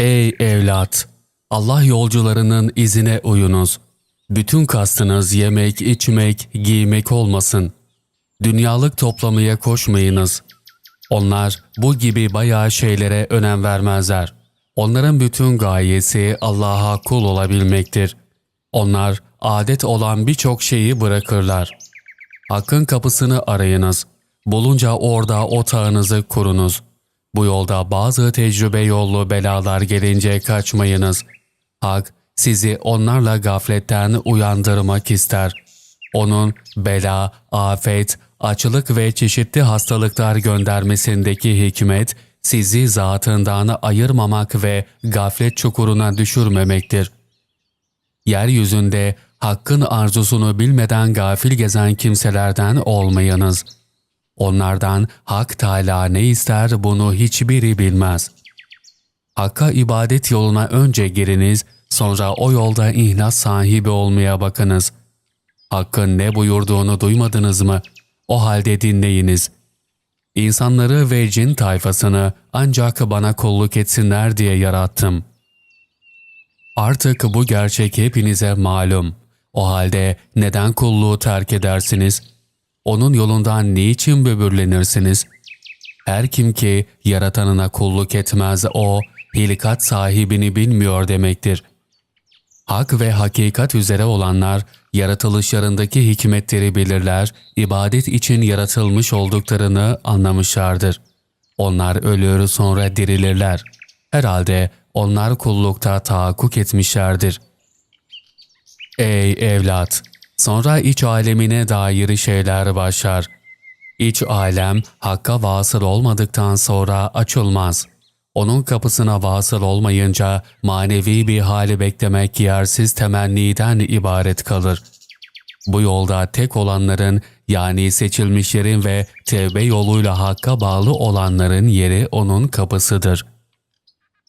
Ey evlat! Allah yolcularının izine uyunuz. Bütün kastınız yemek, içmek, giymek olmasın. Dünyalık toplamaya koşmayınız. Onlar bu gibi bayağı şeylere önem vermezler. Onların bütün gayesi Allah'a kul olabilmektir. Onlar adet olan birçok şeyi bırakırlar. Hakkın kapısını arayınız. Bulunca orada otağınızı kurunuz. Bu yolda bazı tecrübe yollu belalar gelince kaçmayınız. Hak sizi onlarla gafletten uyandırmak ister. Onun bela, afet, açlık ve çeşitli hastalıklar göndermesindeki hikmet sizi zatından ayırmamak ve gaflet çukuruna düşürmemektir. Yeryüzünde hakkın arzusunu bilmeden gafil gezen kimselerden olmayınız. Onlardan Hak Teâlâ ne ister bunu hiçbiri bilmez. Hakka ibadet yoluna önce giriniz, sonra o yolda ihlas sahibi olmaya bakınız. Hakkın ne buyurduğunu duymadınız mı? O halde dinleyiniz. İnsanları ve cin tayfasını ancak bana kulluk etsinler diye yarattım. Artık bu gerçek hepinize malum. O halde neden kulluğu terk edersiniz? Onun yolundan niçin böbürlenirsiniz? Her kim ki yaratanına kulluk etmez o, hilikat sahibini bilmiyor demektir. Hak ve hakikat üzere olanlar, yaratılışlarındaki hikmetleri bilirler, ibadet için yaratılmış olduklarını anlamışlardır. Onlar ölür sonra dirilirler. Herhalde onlar kullukta tahakkuk etmişlerdir. Ey evlat! Sonra iç alemine dair şeyler başlar. İç alem hakka vasıl olmadıktan sonra açılmaz. Onun kapısına vasıl olmayınca manevi bir hali beklemek yersiz temenniden ibaret kalır. Bu yolda tek olanların yani seçilmişlerin ve tevbe yoluyla hakka bağlı olanların yeri onun kapısıdır.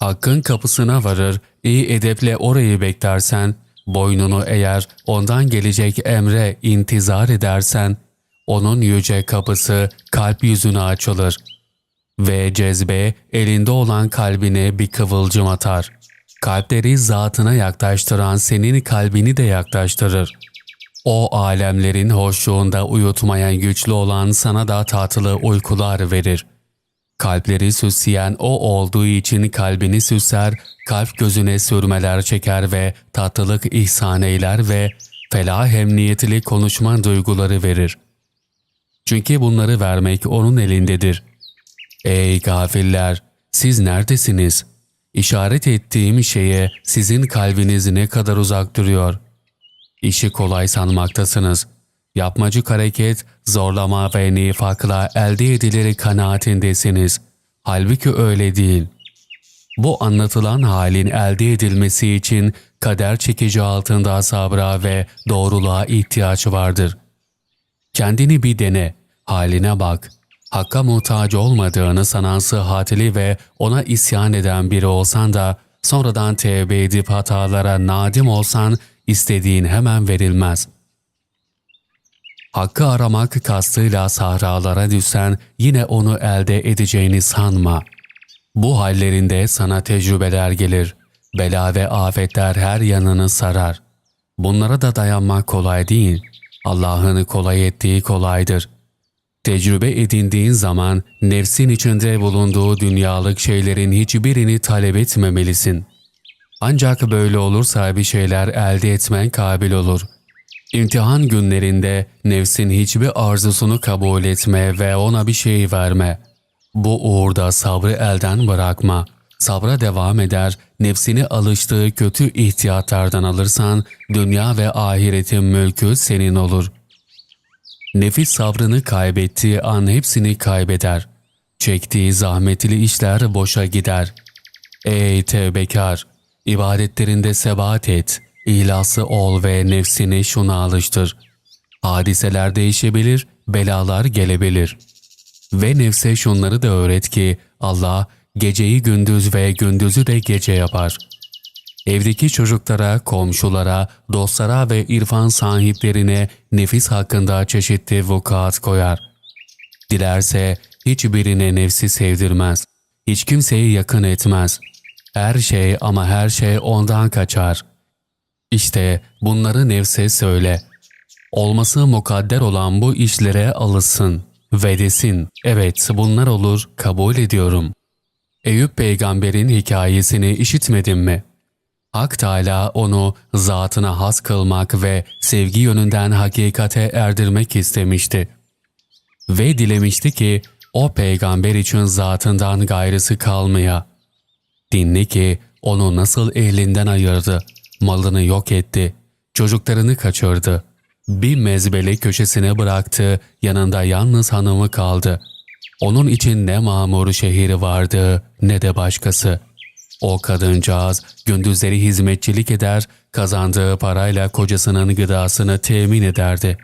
Hakkın kapısına varır, iyi edeple orayı beklersen, boynunu eğer ondan gelecek emre intizar edersen, onun yüce kapısı kalp yüzüne açılır ve cezbe elinde olan kalbine bir kıvılcım atar. Kalpleri zatına yaklaştıran senin kalbini de yaklaştırır. O alemlerin hoşluğunda uyutmayan güçlü olan sana da tatlı uykular verir. Kalpleri süsleyen o olduğu için kalbini süsler, kalp gözüne sürmeler çeker ve tatlılık ihsan eyler ve felah emniyetli konuşma duyguları verir. Çünkü bunları vermek onun elindedir. Ey gafiller! Siz neredesiniz? İşaret ettiğim şeye sizin kalbiniz ne kadar uzak duruyor. İşi kolay sanmaktasınız. Yapmacık hareket, zorlama ve nifakla elde edilir kanaatindesiniz. Halbuki öyle değil. Bu anlatılan halin elde edilmesi için kader çekici altında sabra ve doğruluğa ihtiyaç vardır. Kendini bir dene, haline bak. Hakka muhtaç olmadığını sanan sıhhatli ve ona isyan eden biri olsan da sonradan tevbe edip hatalara nadim olsan istediğin hemen verilmez. Hakkı aramak kastıyla sahralara düşsen yine onu elde edeceğini sanma. Bu hallerinde sana tecrübeler gelir. Bela ve afetler her yanını sarar. Bunlara da dayanmak kolay değil. Allah'ın kolay ettiği kolaydır. Tecrübe edindiğin zaman nefsin içinde bulunduğu dünyalık şeylerin hiçbirini talep etmemelisin. Ancak böyle olursa bir şeyler elde etmen kabil olur. İmtihan günlerinde nefsin hiçbir arzusunu kabul etme ve ona bir şey verme. Bu uğurda sabrı elden bırakma. Sabra devam eder, nefsini alıştığı kötü ihtiyatlardan alırsan dünya ve ahiretin mülkü senin olur. Nefis sabrını kaybettiği an hepsini kaybeder. Çektiği zahmetli işler boşa gider. Ey tevbekar! ibadetlerinde sebat et, ilası ol ve nefsini şuna alıştır. Hadiseler değişebilir, belalar gelebilir. Ve nefse şunları da öğret ki Allah geceyi gündüz ve gündüzü de gece yapar. Evdeki çocuklara, komşulara, dostlara ve irfan sahiplerine nefis hakkında çeşitli vukuat koyar. Dilerse hiçbirine nefsi sevdirmez. Hiç kimseyi yakın etmez. Her şey ama her şey ondan kaçar. İşte bunları nefse söyle. Olması mukadder olan bu işlere alışsın ve desin, evet bunlar olur, kabul ediyorum. Eyüp peygamberin hikayesini işitmedin mi? Hak Teala onu zatına has kılmak ve sevgi yönünden hakikate erdirmek istemişti. Ve dilemişti ki o peygamber için zatından gayrısı kalmaya. Dinle ki onu nasıl ehlinden ayırdı, malını yok etti, çocuklarını kaçırdı. Bir mezbele köşesine bıraktı, yanında yalnız hanımı kaldı. Onun için ne mamur şehri vardı ne de başkası. O kadıncağız gündüzleri hizmetçilik eder, kazandığı parayla kocasının gıdasını temin ederdi.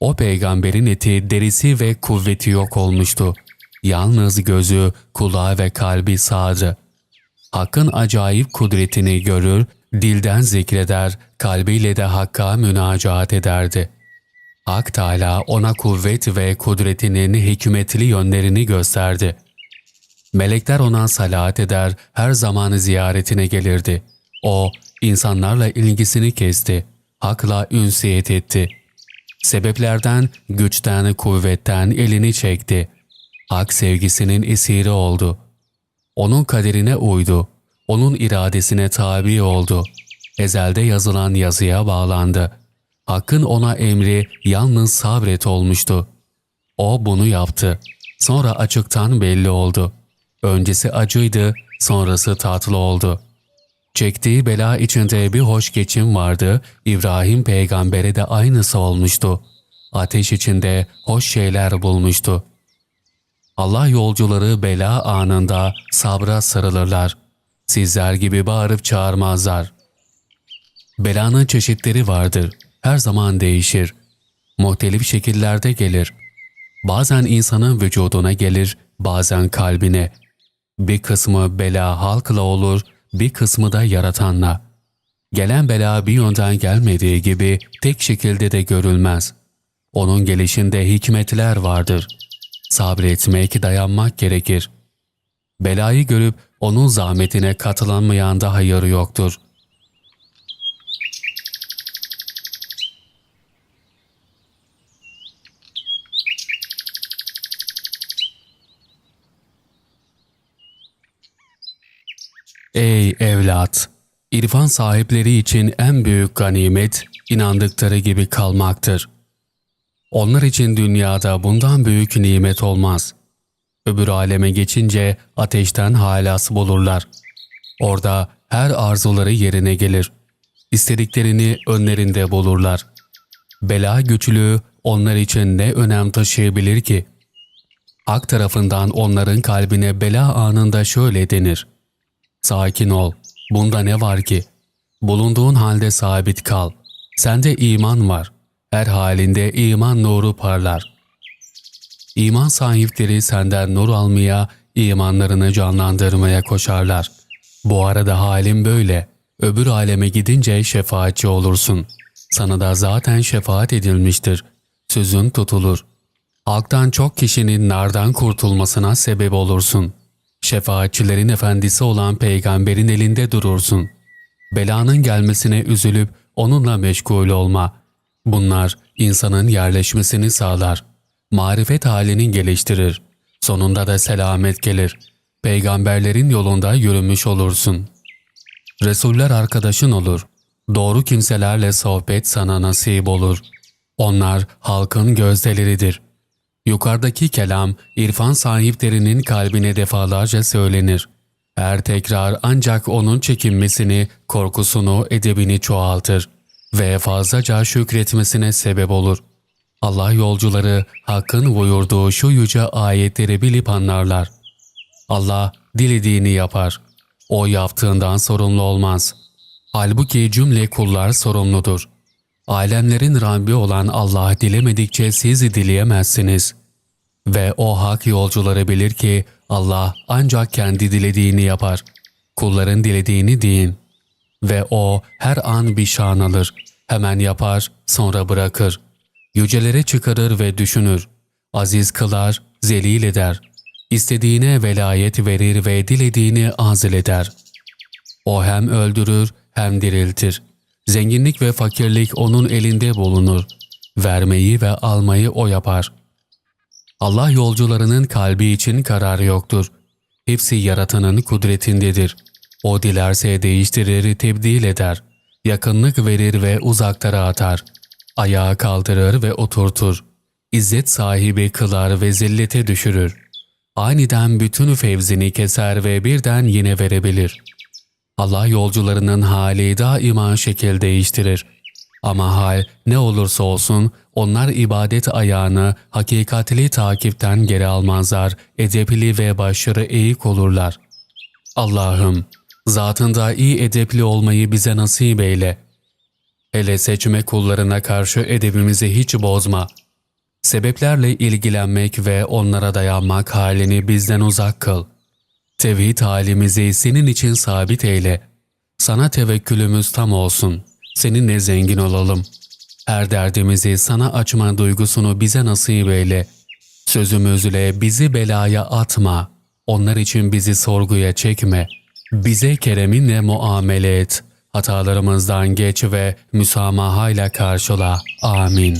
O peygamberin eti, derisi ve kuvveti yok olmuştu. Yalnız gözü, kulağı ve kalbi sağdı. Hakkın acayip kudretini görür, dilden zikreder, kalbiyle de Hakk'a münacaat ederdi. Hak Teala ona kuvvet ve kudretinin hikmetli yönlerini gösterdi. Melekler ona salat eder, her zaman ziyaretine gelirdi. O, insanlarla ilgisini kesti, hakla ünsiyet etti. Sebeplerden, güçten, kuvvetten elini çekti. Hak sevgisinin esiri oldu. Onun kaderine uydu. Onun iradesine tabi oldu. Ezelde yazılan yazıya bağlandı. Hakkın ona emri yalnız sabret olmuştu. O bunu yaptı. Sonra açıktan belli oldu. Öncesi acıydı, sonrası tatlı oldu. Çektiği bela içinde bir hoş geçim vardı, İbrahim peygambere de aynısı olmuştu. Ateş içinde hoş şeyler bulmuştu. Allah yolcuları bela anında sabra sarılırlar. Sizler gibi bağırıp çağırmazlar. Belanın çeşitleri vardır. Her zaman değişir. Muhtelif şekillerde gelir. Bazen insanın vücuduna gelir, bazen kalbine. Bir kısmı bela halkla olur, bir kısmı da yaratanla. Gelen bela bir yönden gelmediği gibi tek şekilde de görülmez. Onun gelişinde hikmetler vardır. Sabretmek, dayanmak gerekir. Belayı görüp onun zahmetine katılanmayan da hayır yoktur. Ey evlat! İrfan sahipleri için en büyük ganimet, inandıkları gibi kalmaktır. Onlar için dünyada bundan büyük nimet olmaz. Öbür aleme geçince ateşten halas bulurlar. Orada her arzuları yerine gelir. İstediklerini önlerinde bulurlar. Bela güçlüğü onlar için ne önem taşıyabilir ki? Hak tarafından onların kalbine bela anında şöyle denir. Sakin ol. Bunda ne var ki? Bulunduğun halde sabit kal. Sende iman var. Her halinde iman nuru parlar. İman sahipleri senden nur almaya, imanlarını canlandırmaya koşarlar. Bu arada halim böyle. Öbür aleme gidince şefaatçi olursun. Sana da zaten şefaat edilmiştir. Sözün tutulur. Halktan çok kişinin nardan kurtulmasına sebep olursun.'' Şefaatçilerin efendisi olan peygamberin elinde durursun. Belanın gelmesine üzülüp onunla meşgul olma. Bunlar insanın yerleşmesini sağlar. Marifet halini geliştirir. Sonunda da selamet gelir. Peygamberlerin yolunda yürümüş olursun. Resuller arkadaşın olur. Doğru kimselerle sohbet sana nasip olur. Onlar halkın gözdeleridir.'' Yukarıdaki kelam irfan sahiplerinin kalbine defalarca söylenir. Her tekrar ancak onun çekinmesini, korkusunu, edebini çoğaltır ve fazlaca şükretmesine sebep olur. Allah yolcuları Hakk'ın buyurduğu şu yüce ayetleri bilip anlarlar. Allah dilediğini yapar. O yaptığından sorumlu olmaz. Halbuki cümle kullar sorumludur. Alemlerin Rabbi olan Allah dilemedikçe siz dileyemezsiniz. Ve o hak yolcuları bilir ki Allah ancak kendi dilediğini yapar. Kulların dilediğini deyin. Ve o her an bir şan alır. Hemen yapar, sonra bırakır. Yücelere çıkarır ve düşünür. Aziz kılar, zelil eder. İstediğine velayet verir ve dilediğini azil eder. O hem öldürür hem diriltir. Zenginlik ve fakirlik onun elinde bulunur. Vermeyi ve almayı o yapar. Allah yolcularının kalbi için kararı yoktur. Hepsi yaratanın kudretindedir. O dilerse değiştirir, tebdil eder. Yakınlık verir ve uzaklara atar. Ayağa kaldırır ve oturtur. İzzet sahibi kılar ve zillete düşürür. Aniden bütün fevzini keser ve birden yine verebilir. Allah yolcularının hali daima şekil değiştirir. Ama hal ne olursa olsun onlar ibadet ayağını hakikatli takipten geri almazlar, edepli ve başarı eğik olurlar. Allah'ım, zatında iyi edepli olmayı bize nasip eyle. Hele seçme kullarına karşı edebimizi hiç bozma. Sebeplerle ilgilenmek ve onlara dayanmak halini bizden uzak kıl. Tevhid halimizi senin için sabit eyle. Sana tevekkülümüz tam olsun. Seninle zengin olalım. Her derdimizi sana açma duygusunu bize nasip eyle. Sözümüzle bizi belaya atma. Onlar için bizi sorguya çekme. Bize kereminle muamele et. Hatalarımızdan geç ve müsamahayla karşıla. Amin.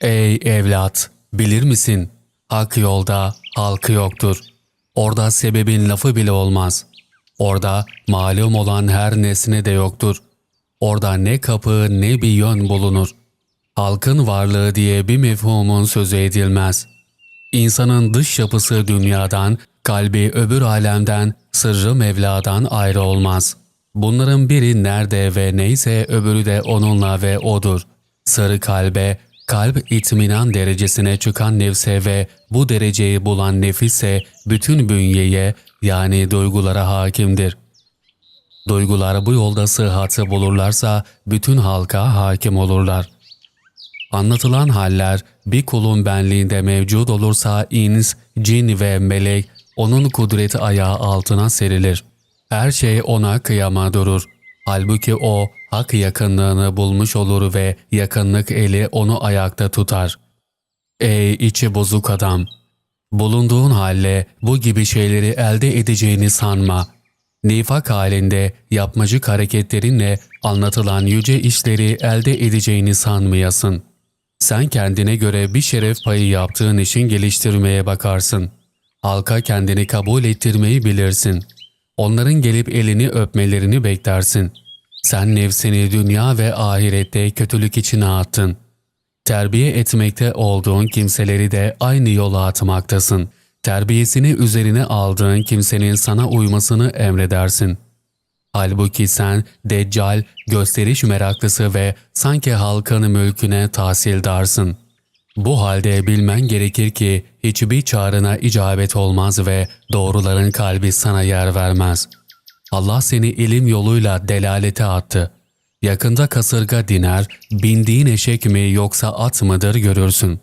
Ey evlat! Bilir misin? Hak yolda halkı yoktur. Orada sebebin lafı bile olmaz. Orada malum olan her nesne de yoktur. Orada ne kapı ne bir yön bulunur. Halkın varlığı diye bir mefhumun sözü edilmez. İnsanın dış yapısı dünyadan, kalbi öbür alemden, sırrı Mevla'dan ayrı olmaz. Bunların biri nerede ve neyse öbürü de onunla ve odur. Sarı kalbe, kalp itminan derecesine çıkan nefse ve bu dereceyi bulan nefise bütün bünyeye yani duygulara hakimdir. Duygular bu yolda sıhhatı bulurlarsa bütün halka hakim olurlar. Anlatılan haller bir kulun benliğinde mevcut olursa ins, cin ve melek onun kudreti ayağı altına serilir. Her şey ona kıyama durur. Halbuki o hak yakınlığını bulmuş olur ve yakınlık eli onu ayakta tutar. Ey içi bozuk adam! Bulunduğun halle bu gibi şeyleri elde edeceğini sanma. Nifak halinde yapmacık hareketlerinle anlatılan yüce işleri elde edeceğini sanmayasın. Sen kendine göre bir şeref payı yaptığın için geliştirmeye bakarsın. Halka kendini kabul ettirmeyi bilirsin. Onların gelip elini öpmelerini beklersin. Sen nefsini dünya ve ahirette kötülük içine attın. Terbiye etmekte olduğun kimseleri de aynı yola atmaktasın. Terbiyesini üzerine aldığın kimsenin sana uymasını emredersin. Halbuki sen deccal, gösteriş meraklısı ve sanki halkın mülküne tahsildarsın. Bu halde bilmen gerekir ki hiçbir çağrına icabet olmaz ve doğruların kalbi sana yer vermez. Allah seni ilim yoluyla delalete attı. Yakında kasırga diner, bindiğin eşek mi yoksa at mıdır görürsün.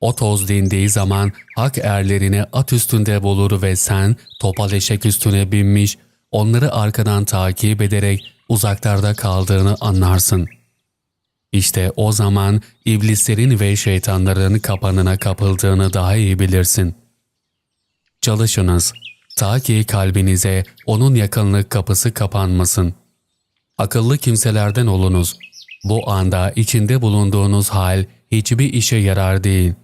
O toz dindiği zaman hak erlerini at üstünde bulur ve sen topal eşek üstüne binmiş, onları arkadan takip ederek uzaklarda kaldığını anlarsın. İşte o zaman iblislerin ve şeytanların kapanına kapıldığını daha iyi bilirsin. Çalışınız, ta ki kalbinize onun yakınlık kapısı kapanmasın. Akıllı kimselerden olunuz. Bu anda içinde bulunduğunuz hal hiçbir işe yarar değil.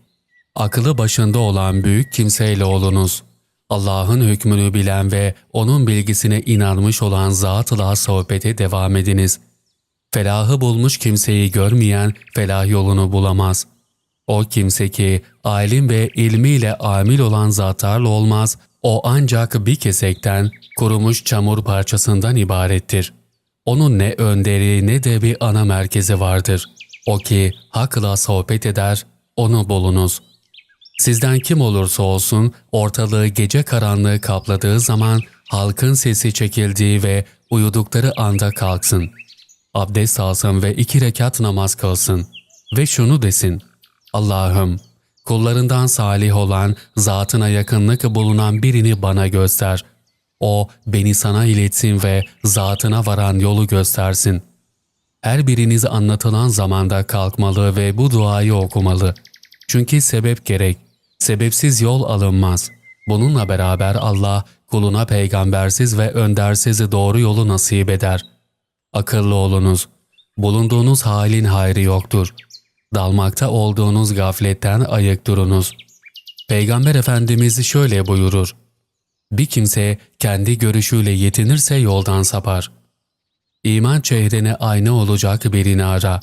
Akıllı başında olan büyük kimseyle olunuz. Allah'ın hükmünü bilen ve onun bilgisine inanmış olan zatla sohbete devam ediniz. Felahı bulmuş kimseyi görmeyen felah yolunu bulamaz. O kimse ki alim ve ilmiyle amil olan zatlarla olmaz, o ancak bir kesekten, kurumuş çamur parçasından ibarettir. Onun ne önderi ne de bir ana merkezi vardır. O ki hakla sohbet eder, onu bulunuz.'' Sizden kim olursa olsun ortalığı gece karanlığı kapladığı zaman halkın sesi çekildiği ve uyudukları anda kalksın. Abdest alsın ve iki rekat namaz kılsın. Ve şunu desin. Allah'ım kullarından salih olan zatına yakınlık bulunan birini bana göster. O beni sana iletsin ve zatına varan yolu göstersin. Her biriniz anlatılan zamanda kalkmalı ve bu duayı okumalı. Çünkü sebep gerek. Sebepsiz yol alınmaz. Bununla beraber Allah kuluna peygambersiz ve öndersiz doğru yolu nasip eder. Akıllı olunuz. Bulunduğunuz halin hayrı yoktur. Dalmakta olduğunuz gafletten ayık durunuz. Peygamber Efendimiz şöyle buyurur. Bir kimse kendi görüşüyle yetinirse yoldan sapar. İman çehrene ayna olacak birini ara.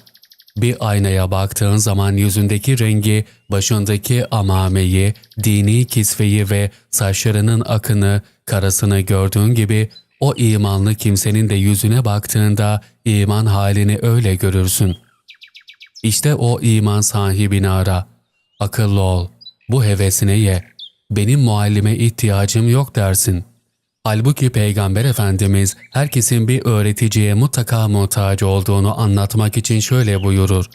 Bir aynaya baktığın zaman yüzündeki rengi, başındaki amameyi, dini kisveyi ve saçlarının akını, karasını gördüğün gibi o imanlı kimsenin de yüzüne baktığında iman halini öyle görürsün. İşte o iman sahibini ara. Akıllı ol. Bu hevesine ye. Benim muallime ihtiyacım yok dersin. Halbuki Peygamber Efendimiz herkesin bir öğreticiye mutlaka muhtaç olduğunu anlatmak için şöyle buyurur.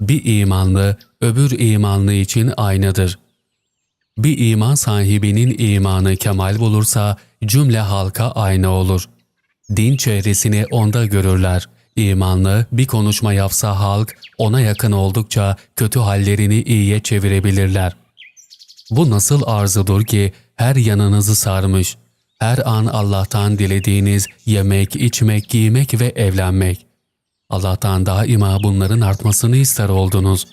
Bir imanlı öbür imanlı için aynıdır. Bir iman sahibinin imanı kemal bulursa cümle halka aynı olur. Din çehresini onda görürler. İmanlı bir konuşma yapsa halk ona yakın oldukça kötü hallerini iyiye çevirebilirler. Bu nasıl arzudur ki her yanınızı sarmış. Her an Allah'tan dilediğiniz yemek, içmek, giymek ve evlenmek. Allah'tan daima bunların artmasını ister oldunuz.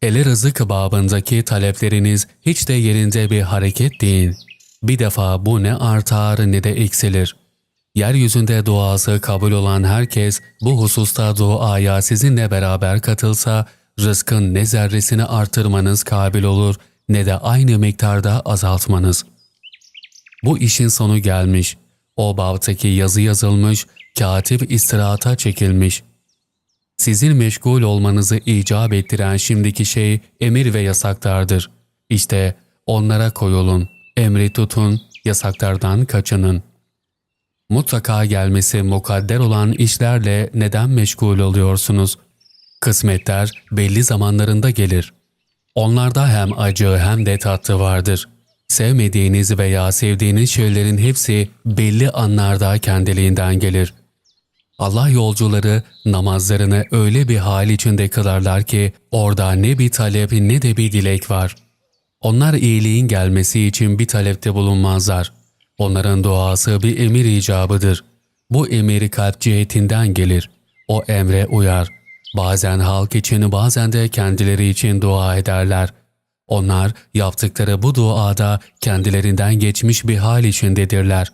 Hele rızık babındaki talepleriniz hiç de yerinde bir hareket değil. Bir defa bu ne artar ne de eksilir. Yeryüzünde duası kabul olan herkes bu hususta duaya sizinle beraber katılsa, rızkın ne zerresini artırmanız kabil olur ne de aynı miktarda azaltmanız. Bu işin sonu gelmiş. O babtaki yazı yazılmış, katip istirahata çekilmiş. Sizin meşgul olmanızı icap ettiren şimdiki şey emir ve yasaklardır. İşte onlara koyulun, emri tutun, yasaklardan kaçının. Mutlaka gelmesi mukadder olan işlerle neden meşgul oluyorsunuz? Kısmetler belli zamanlarında gelir. Onlarda hem acı hem de tatlı vardır. Sevmediğiniz veya sevdiğiniz şeylerin hepsi belli anlarda kendiliğinden gelir. Allah yolcuları namazlarını öyle bir hal içinde kılarlar ki orada ne bir talep ne de bir dilek var. Onlar iyiliğin gelmesi için bir talepte bulunmazlar. Onların duası bir emir icabıdır. Bu emiri kalp cihetinden gelir. O emre uyar. Bazen halk için bazen de kendileri için dua ederler. Onlar yaptıkları bu duada kendilerinden geçmiş bir hal içindedirler.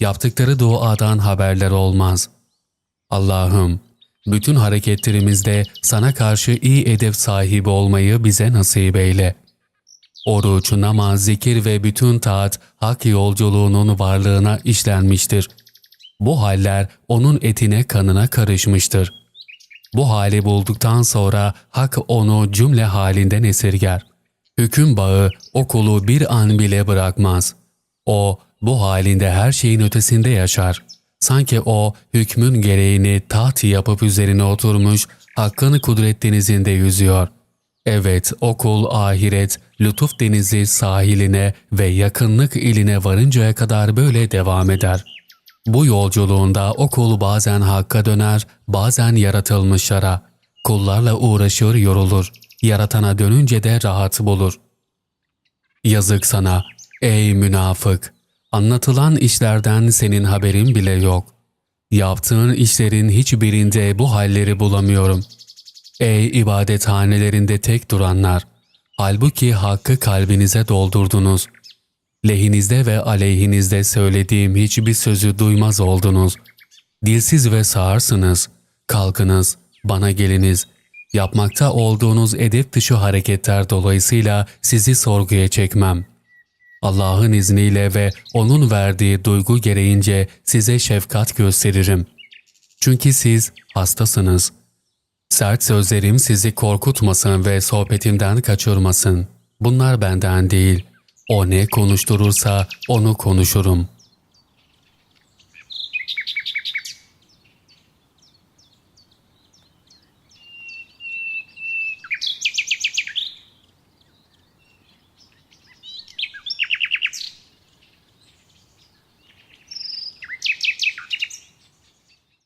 Yaptıkları duadan haberler olmaz. Allah'ım, bütün hareketlerimizde sana karşı iyi edep sahibi olmayı bize nasip eyle. Oruç, namaz, zikir ve bütün taat hak yolculuğunun varlığına işlenmiştir. Bu haller onun etine kanına karışmıştır. Bu hali bulduktan sonra hak onu cümle halinden esirger. Hüküm bağı o kulu bir an bile bırakmaz. O bu halinde her şeyin ötesinde yaşar. Sanki o hükmün gereğini taht yapıp üzerine oturmuş, hakkın kudret denizinde yüzüyor. Evet, o kul ahiret, lütuf denizi sahiline ve yakınlık iline varıncaya kadar böyle devam eder. Bu yolculuğunda o kul bazen hakka döner, bazen yaratılmışlara. Kullarla uğraşır yorulur, yaratana dönünce de rahat bulur. Yazık sana, ey münafık! Anlatılan işlerden senin haberin bile yok. Yaptığın işlerin hiçbirinde bu halleri bulamıyorum. Ey ibadethanelerinde tek duranlar! Halbuki hakkı kalbinize doldurdunuz. Lehinizde ve aleyhinizde söylediğim hiçbir sözü duymaz oldunuz. Dilsiz ve sağırsınız. Kalkınız, bana geliniz. Yapmakta olduğunuz edep dışı hareketler dolayısıyla sizi sorguya çekmem.'' Allah'ın izniyle ve O'nun verdiği duygu gereğince size şefkat gösteririm. Çünkü siz hastasınız. Sert sözlerim sizi korkutmasın ve sohbetimden kaçırmasın. Bunlar benden değil. O ne konuşturursa onu konuşurum.''